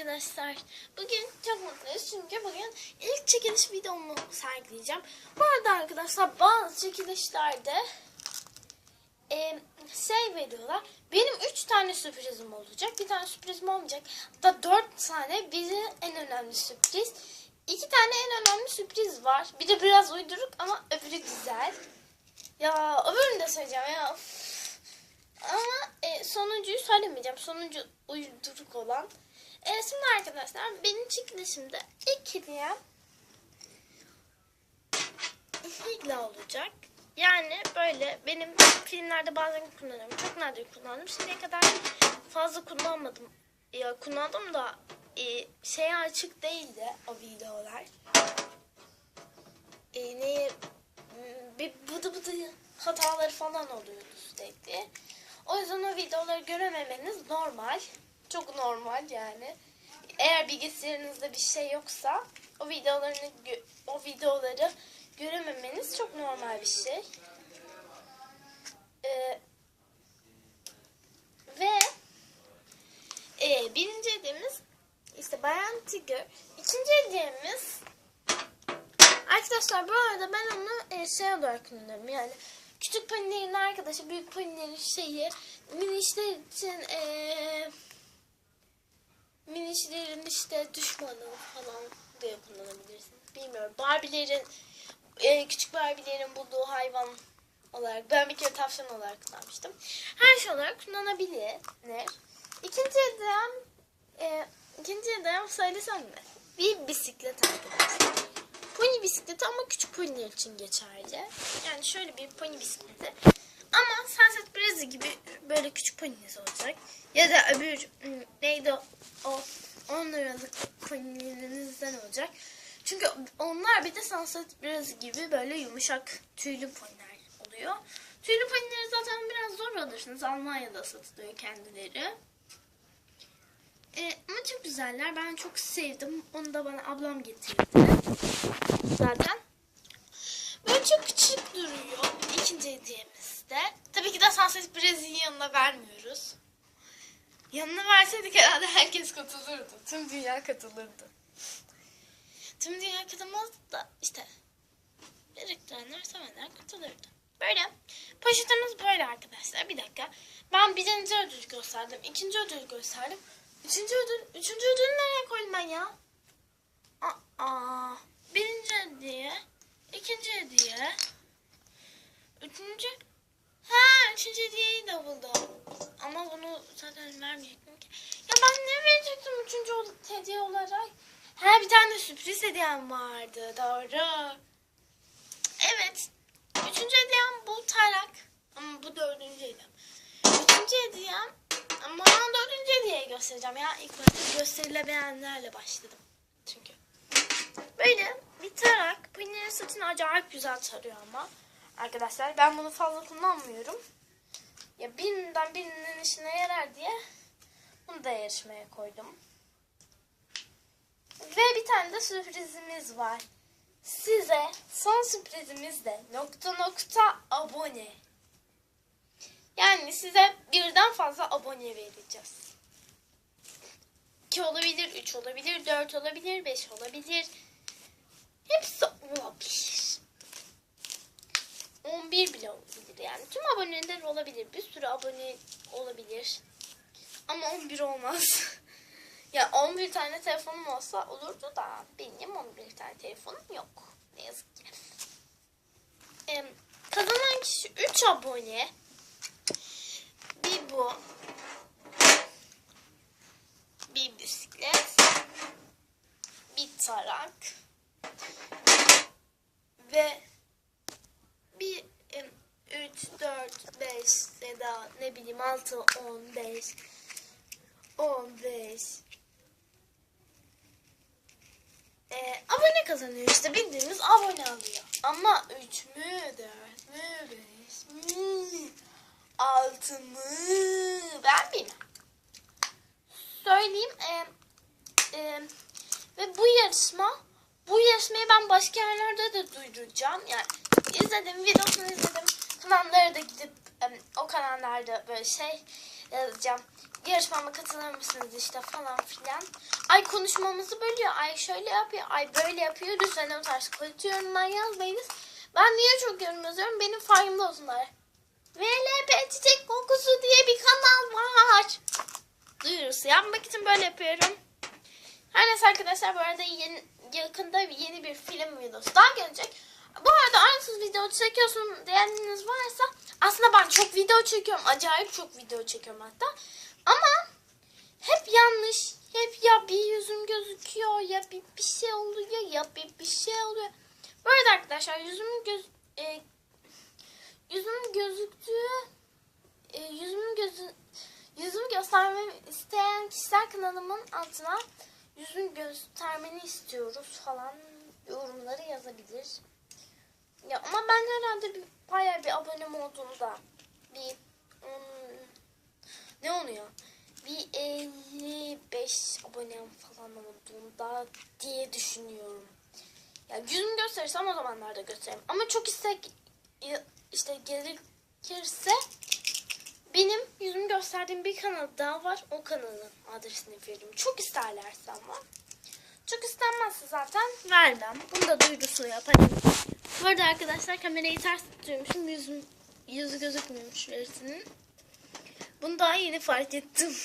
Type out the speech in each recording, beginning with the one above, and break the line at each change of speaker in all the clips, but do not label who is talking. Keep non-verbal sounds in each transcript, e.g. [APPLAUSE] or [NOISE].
arkadaşlar. Bugün çok mutluyuz çünkü bugün ilk çekiliş videomu sergileyeceğim. Bu arada arkadaşlar bazı çekilişlerde e, şey veriyorlar. Benim 3 tane sürprizim olacak. Bir tane sürprizim olmayacak. Hatta 4 tane. Biri en önemli sürpriz. 2 tane en önemli sürpriz var. Bir de biraz uyduruk ama öbürü güzel. Ya öbürünü de söyleyeceğim ya. Ama e, sonuncuyu söylemeyeceğim. Sonuncu uyduruk olan. E, şimdi arkadaşlar benim çekilişimde ilk hediyem olacak. Yani böyle benim filmlerde bazen kullanıyorum. Çok nadir kullandım. Şimdiye kadar fazla kullanmadım. Ya kullandım da e, şeye açık değildi o videolar. E, neye bir bıdı bıdı hataları falan oluyordu sürekli. O yüzden o videoları görememeniz normal. Çok normal yani. Eğer bilgisayarınızda bir şey yoksa o videolarını o videoları görememeniz çok normal bir şey. Ee, ve e, birinci hediyemiz işte Bayan Tiger. İkinci hediyemiz Arkadaşlar bu arada ben onu e, şey olarak kullanıyorum yani küçük panilerin arkadaşı büyük panilerin şeyi minişler için e, minişlerin işte düşmanı falan diye kullanabilirsiniz. Bilmiyorum. Barbie'lerin e, küçük Barbie'lerin bulduğu hayvan olarak ben bir kere tavşan olarak kullanmıştım. Her şey olarak kullanabilir. İkinci hediyem e, ikinci hediyem söylesem mi? Bir bisiklet arkadaşlar. Pony bisikleti ama küçük ponyler için geçerli. Yani şöyle bir pony bisikleti. Ama Sunset Breezy gibi böyle küçük ponyiniz olacak. Ya da öbür hmm, neydi o, o 10 liralık ponilerinizden olacak. Çünkü onlar bir de Sunset Breezy gibi böyle yumuşak tüylü poniler oluyor. Tüylü ponileri zaten biraz zor alırsınız. Almanya'da satılıyor kendileri. E, ama çok güzeller. Ben çok sevdim. Onu da bana ablam getirdi. Zaten. Böyle çok küçük duruyor. İkinci hediyemizde. Tabii ki de Sunset Breezy'nin yanına vermiyoruz. Yanına verseydik herhalde herkes katılırdı. Tüm dünya katılırdı. Tüm dünya katılmazdı da işte biriktirenler sevenler katılırdı. Böyle. Poşetimiz böyle arkadaşlar. Bir dakika. Ben birinci ödül gösterdim. ikinci ödül gösterdim. Üçüncü ödül, üçüncü ödül nereye koydum ben ya? Aa, birinci hediye, ikinci hediye, üçüncü, ha üçüncü hediyeyi de buldum. Zaten vermeyecektim ki. Ya ben ne verecektim üçüncü hediye olarak? Ha bir tane sürpriz hediyem vardı, doğru. Evet, üçüncü hediyem bu tarak. Ama bu dördüncü hediyem. Üçüncü hediyem ama dördüncü hediyeyi göstereceğim ya. İlk başta gösterilemeyenlerle başladım. Çünkü. Böyle bir tarak. Pinirin saçını acayip güzel tarıyor ama. Arkadaşlar ben bunu fazla kullanmıyorum. Ya birinden birinin işine yarar diye bunu da yarışmaya koydum. Ve bir tane de sürprizimiz var. Size son sürprizimiz de nokta nokta abone. Yani size birden fazla abone vereceğiz. 2 olabilir, 3 olabilir, 4 olabilir, 5 olabilir. Hepsi olabilir. 11 bile olabilir yani. Tüm aboneler olabilir. Bir sürü abone olabilir. Ama 11 olmaz. [LAUGHS] ya 11 tane telefonum olsa olurdu da benim 11 tane telefonum yok. Ne yazık ki. Ee, kazanan kişi 3 abone. Bir bu. Bir bisiklet. Bir tarak. Ve bir 3, 4, 5 ya da ne bileyim 6, 15, 15 ee, abone kazanıyor işte bildiğimiz abone alıyor. Ama 3 mü 4 mü 5 mi 6 mı ben bilmem. Söyleyeyim e, e, ve bu yarışma bu yarışmayı ben başka yerlerde de duyuracağım. Yani izledim, videosunu izledim. Kanallara da gidip o kanallarda böyle şey yazacağım. yarışmama katılır mısınız işte falan filan. Ay konuşmamızı bölüyor. Ay şöyle yapıyor. Ay böyle yapıyor. Lütfen o tarz kötü yorumlar yazmayınız. Ben niye çok yorum yazıyorum? Benim farkımda olsunlar. VLP Çiçek Kokusu diye bir kanal var. Duyurusu yapmak için böyle yapıyorum. Her neyse arkadaşlar bu arada yeni, yakında yeni bir film videosu daha gelecek. Bu arada aynısız video çekiyorsun diyeniniz varsa aslında ben çok video çekiyorum. Acayip çok video çekiyorum hatta. Ama hep yanlış. Hep ya bir yüzüm gözüküyor ya bir, bir şey oluyor ya bir, bir şey oluyor. Bu arada arkadaşlar yüzümün göz e, yüzümün gözüktüğü e, yüzümün gözü yüzümü göstermemi isteyen kişiler kanalımın altına yüzümü göstermeni istiyoruz falan yorumları yazabilir. Ya ama ben herhalde bir, bayağı bir abonem olduğumda bir hmm, ne oluyor? Bir 55 abonem falan olduğunda diye düşünüyorum. Ya yüzümü gösterirsem o zamanlarda gösteririm. Ama çok istek işte gerekirse benim yüzümü gösterdiğim bir kanal daha var. O kanalın adresini veririm. Çok isterlerse ama. Çok istenmezse zaten vermem. Bunu da duyurusunu yaparım. Bu arada arkadaşlar kamerayı ters tutuyormuşum. Yüzüm, yüzü gözükmüyormuş birisinin. Bunu daha yeni fark ettim.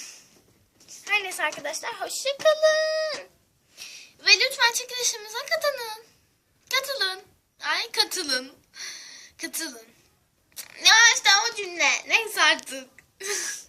Her neyse arkadaşlar hoşçakalın. Ve lütfen çekilişimize katılın. Katılın. Ay katılın. Katılın. Ya işte o cümle. Neyse artık. [LAUGHS]